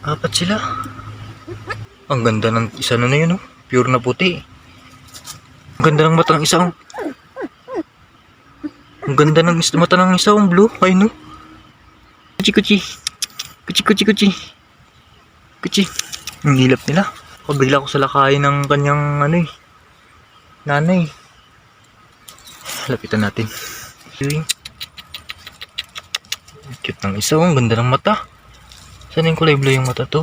Apat sila. Ang ganda ng isa na na yun, oh. Pure na puti. Ang ganda ng mata ng isa, oh. Ang ganda ng is- mata ng isa, oh, blue. Ay, no. Kuchi, kuchi. Kuchi, kuchi, kuchi. Kuchi. Ang hilap nila. Pabigla ko sa lakayin ng kanyang, ano eh. Nanay. Lapitan natin. Cute ng isa, oh. Ang ganda ng mata. Saan yung kulay blue yung mata to?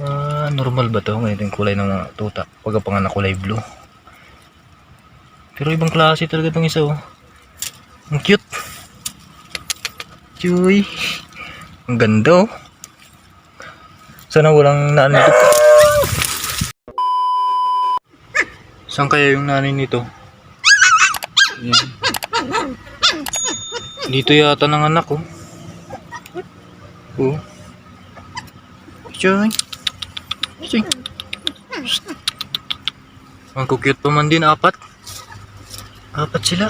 Ah, normal ba to? Ganito yung kulay ng mga tuta. Pagkapanganak kulay blue. Pero ibang klase talaga itong isa oh. Ang cute. Chuy. Ang ganda oh. Sana walang nanay nito. Saan kaya yung nanay nito? Dito yata ng anak oh. Oh. Chuy. Chuy. Ang cute pa man din, apat. Apat sila.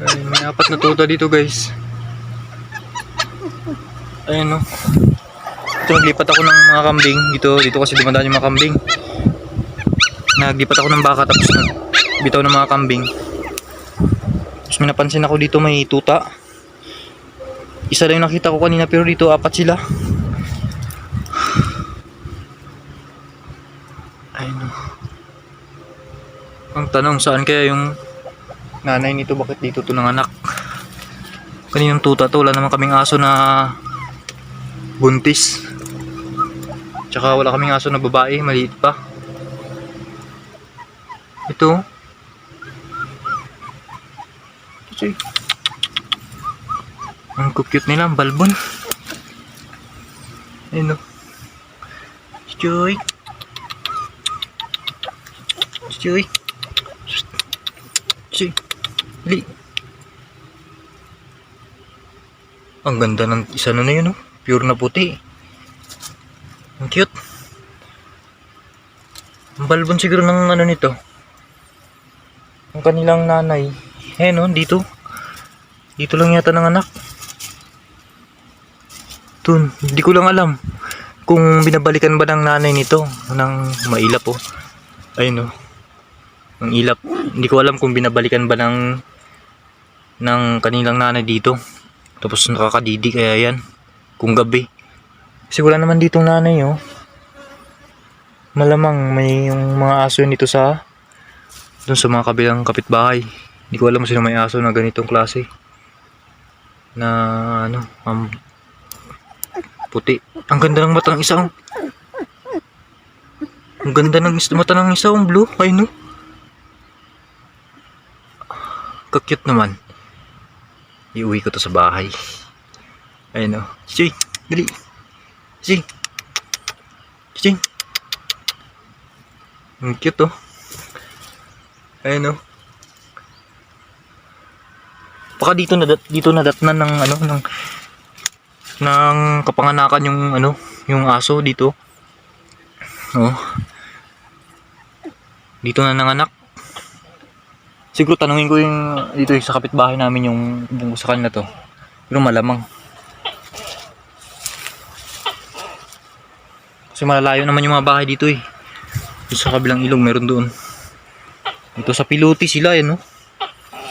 Ay, may apat na tuta dito guys. Ayan no. Ito naglipat ako ng mga kambing. Dito, dito kasi dumadaan yung mga kambing. Naglipat ako ng baka tapos bitaw ng mga kambing. Tapos may napansin ako dito may tuta. Isa lang nakita ko kanina pero dito apat sila. Ay no. Ang tanong saan kaya yung nanay nito bakit dito to ng anak? Kaninang tuta to wala naman kaming aso na buntis. Tsaka wala kaming aso na babae, maliit pa. Ito. Ito. Ang cute nila, ang balbon. Ayun o. Chuy. Chuy. Chuy. Dali. Ang ganda ng isa na na yun, oh. Pure na puti. Ang cute. Ang balbon siguro ng ano nito. Ang kanilang nanay. Eh no, dito. Dito lang yata ng anak. Tun, hindi ko lang alam kung binabalikan ba ng nanay nito ng mailap oh. Ayun oh. Ang ilap. Hindi ko alam kung binabalikan ba ng ng kanilang nanay dito. Tapos nakakadidi kaya yan. Kung gabi. Kasi wala naman ditong nanay oh. Malamang may yung mga aso nito sa dun sa mga kabilang kapitbahay. Hindi ko alam kung sino may aso na ganitong klase. Na ano, um, puti. Ang ganda ng mata ng isa. oh. Ang ganda ng mata ng isa, blue. Ay no. Kakute naman. Iuwi ko to sa bahay. Ayun o. Chichi, dali. Chichi. Chichi. Ang cute oh. Ayun o. Baka dito na dito na datnan ng ano ng ng kapanganakan yung ano, yung aso dito. Oh. Dito na nanganak. Siguro tanungin ko yung dito sa kapitbahay namin yung, yung sa kanila to. Pero malamang. Kasi malalayo naman yung mga bahay dito eh. Sa kabilang ilog meron doon. Dito sa Piluti sila yan no.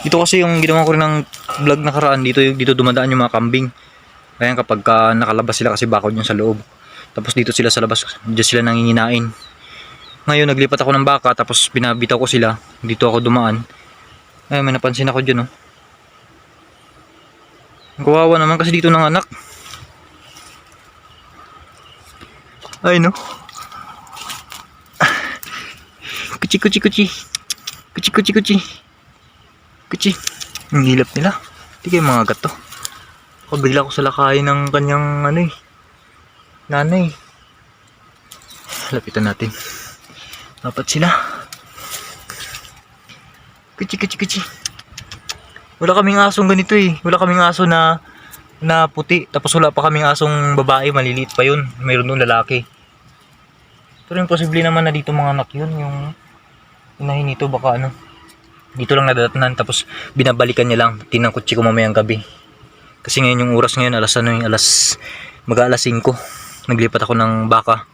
Dito kasi yung ginawa ko rin ng vlog nakaraan dito yung dito dumadaan yung mga kambing. Kaya kapag ka nakalabas sila kasi bakod yung sa loob. Tapos dito sila sa labas, diyan sila nanginginain. Ngayon naglipat ako ng baka tapos binabitaw ko sila. Dito ako dumaan. Ay, may napansin ako dyan, oh. Kawawa naman kasi dito ng anak. Ay, no. Kuchi, kuchi, kuchi. Kuchi, kuchi, kuchi. Kuchi. Ang hilap nila. Hindi kayo mga gato. Pabigla ko sa lakayin ng kanyang, ano eh. Nanay. Lapitan natin. Dapat sila. Kuchi, kuchi, kuchi. Wala kaming asong ganito eh. Wala kaming aso na na puti. Tapos wala pa kaming asong babae. Maliliit pa yun. Mayroon doon lalaki. Pero imposible naman na dito mga anak yun. Yung inahin nito baka ano. Dito lang nadatnan. Tapos binabalikan niya lang. Tinang kutsi ko mamayang gabi. Kasi ngayon yung oras ngayon, alas ano yung alas, mag alas 5. Naglipat ako ng baka.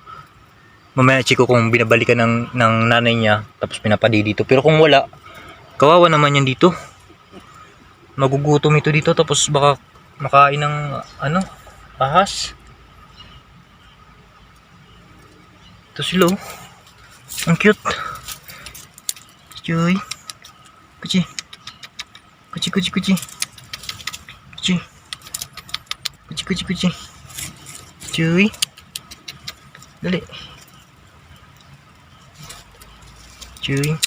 Mamaya check ko kung binabalikan ng, ng nanay niya, tapos pinapadi dito. Pero kung wala, kawawa naman yan dito. Magugutom ito dito, tapos baka makain ng, ano, ahas. Ito sila. Ang cute. Kuchi. Kuchi, kuchi, kuchi. Kuchi. Kuchi, kuchi, kuchi. Cuy. Dali. Cuy.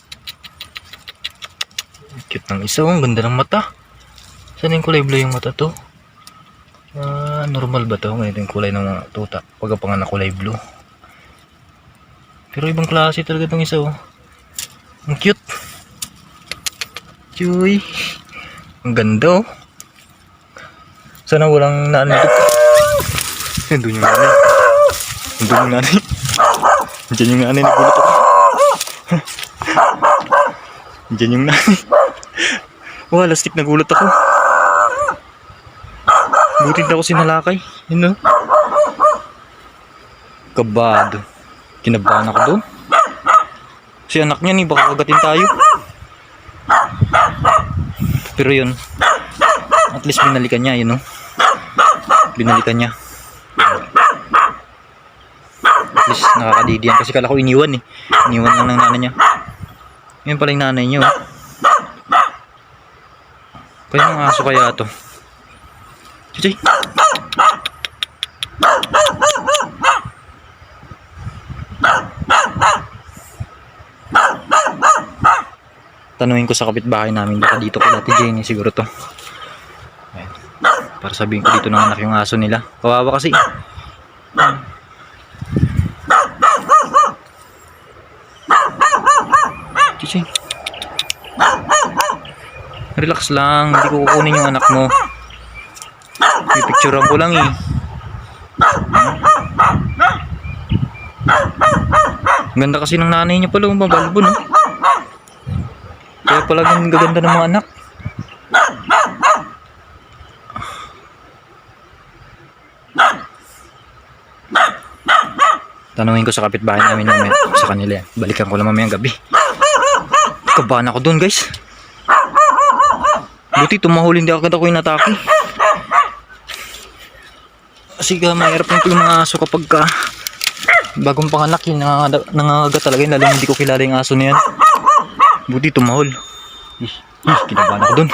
Cute ng isa. oh. Ang ganda ng mata. Saan yung kulay blue yung mata to? Ah, normal ba to? Ngayon yung kulay ng mga tuta. Pag ang panganak kulay blue. Pero ibang klase talaga itong isa oh. Ang cute. Chuy. Ang ganda oh. Sana walang naan dito. Nandun yung nanay. Nandun yung nanay. Diyan yung nanay nagulat ako. Diyan yung nanay. Wah, lastik nagulat ako. Buti na ako sinalakay. Yun oh. Kabado. Kinabahan ako doon. Si anak niya ni baka kagatin tayo. Pero yun, at least binalikan niya, yun no? Binalikan niya. At least nakakadidi yan. Kasi kala ko iniwan eh. Iniwan lang ng nanay niya. Yun pala yung nanay niya oh. Kaya yung aso kaya to. Chuchay. Tanungin ko sa kapitbahay namin baka dito kay Ate Jenny siguro to. Para sabihin ko dito nanganak yung aso nila. Kawawa kasi. Chichi. Relax lang, hindi ko kukunin yung anak mo. May picturean ko lang eh. Ganda kasi ng nanay niya pala, mabalbo no? Kaya pala gaganda ng mga anak. Tanungin ko sa kapitbahay namin mamaya sa kanila yan. Balikan ko lang mamayang gabi. Kabahan ako doon guys. Buti tumahuli hindi agad ako inatake. Kasi ka mahirap yung mga aso kapag ka bagong panganak yun, nangangaga talaga yun. Lalo hindi ko kilala yung aso na yan. Buti tumahol. Ih, ih, kinabahan ako doon.